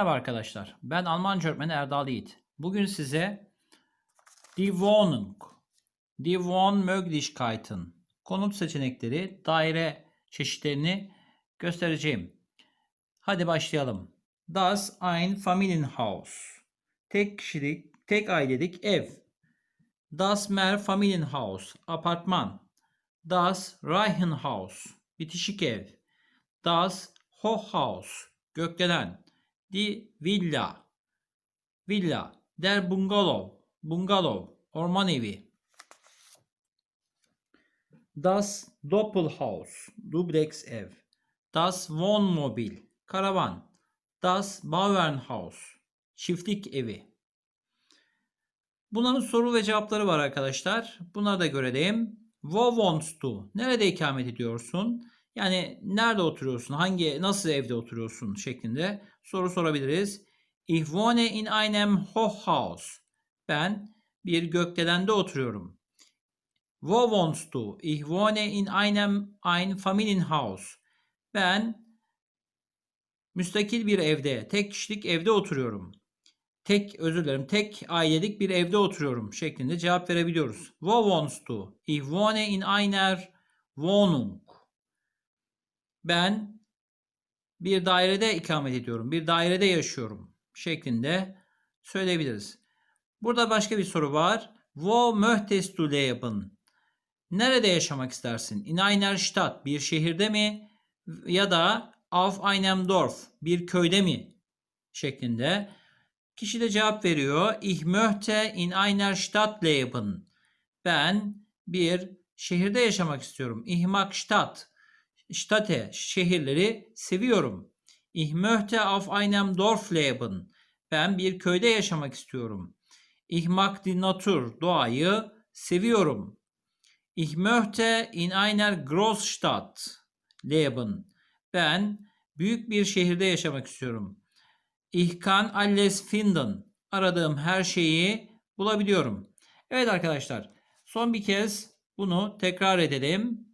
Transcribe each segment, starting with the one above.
Merhaba arkadaşlar. Ben Almanca öğretmeni Erdal Yiğit. Bugün size Die Wohnung, Die Wohnmöglichkeiten, konut seçenekleri, daire çeşitlerini göstereceğim. Hadi başlayalım. Das ein Familienhaus. Tek kişilik, tek ailelik ev. Das Mehrfamilienhaus, apartman. Das Reihenhaus, bitişik ev. Das Hochhaus, gökdelen. Die Villa, villa. Der Bungalow, bungalow, orman evi. Das Doppelhaus, dubleks ev. Das Wohnmobil, karavan. Das Bauernhaus, çiftlik evi. Bunların soru ve cevapları var arkadaşlar. Bunları da görelim. Wo wohnst du? Nerede ikamet ediyorsun? Yani nerede oturuyorsun? Hangi nasıl evde oturuyorsun şeklinde soru sorabiliriz. Ich wohne in einem Hochhaus. Ben bir gökdelende oturuyorum. Wo wohnst du? Ich wohne in einem Einfamilienhaus. Ben müstakil bir evde, tek kişilik evde oturuyorum. Tek, özür dilerim, tek ailelik bir evde oturuyorum şeklinde cevap verebiliyoruz. Wo wohnst du? Ich wohne in einer Wohnung. Ben bir dairede ikamet ediyorum. Bir dairede yaşıyorum şeklinde söyleyebiliriz. Burada başka bir soru var. Wo möchtest du leben? Nerede yaşamak istersin? In einer Stadt, bir şehirde mi? Ya da auf einem Dorf, bir köyde mi? Şeklinde. Kişi de cevap veriyor. Ich möchte in einer Stadt leben. Ben bir şehirde yaşamak istiyorum. Ich mag Stadt. Städte, şehirleri seviyorum. Ich möchte auf einem Dorf leben. Ben bir köyde yaşamak istiyorum. Ich mag die Natur, doğayı seviyorum. Ich möchte in einer Großstadt leben. Ben büyük bir şehirde yaşamak istiyorum. Ich kann alles finden. Aradığım her şeyi bulabiliyorum. Evet arkadaşlar, son bir kez bunu tekrar edelim.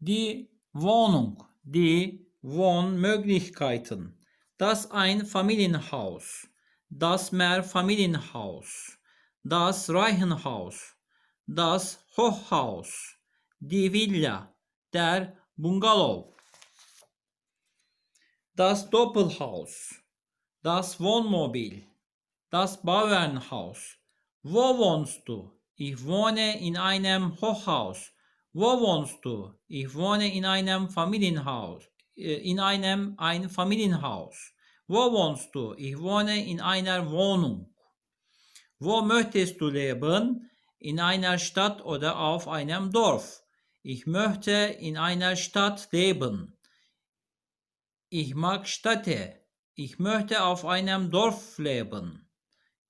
Die Wohnung, die Wohnmöglichkeiten, das Einfamilienhaus, das Mehrfamilienhaus, das Reihenhaus, das Hochhaus, die Villa, der Bungalow, das Doppelhaus, das Wohnmobil, das Bauernhaus. Wo wohnst du? Ich wohne in einem Hochhaus. Wo wohnst du? Ich wohne in einem Familienhaus. Äh, In einem ein Familienhaus. Wo wohnst du? Ich wohne in einer Wohnung. Wo möchtest du leben? In einer Stadt oder auf einem Dorf? Ich möchte in einer Stadt leben. Ich mag Städte. Ich möchte auf einem Dorf leben.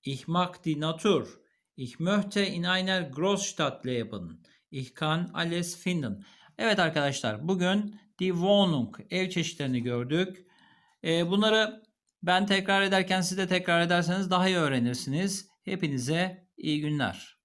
Ich mag die Natur. Ich möchte in einer Großstadt leben. Ich kann alles finden. Evet arkadaşlar bugün die Wohnung ev çeşitlerini gördük. Ee, bunları ben tekrar ederken siz de tekrar ederseniz daha iyi öğrenirsiniz. Hepinize iyi günler.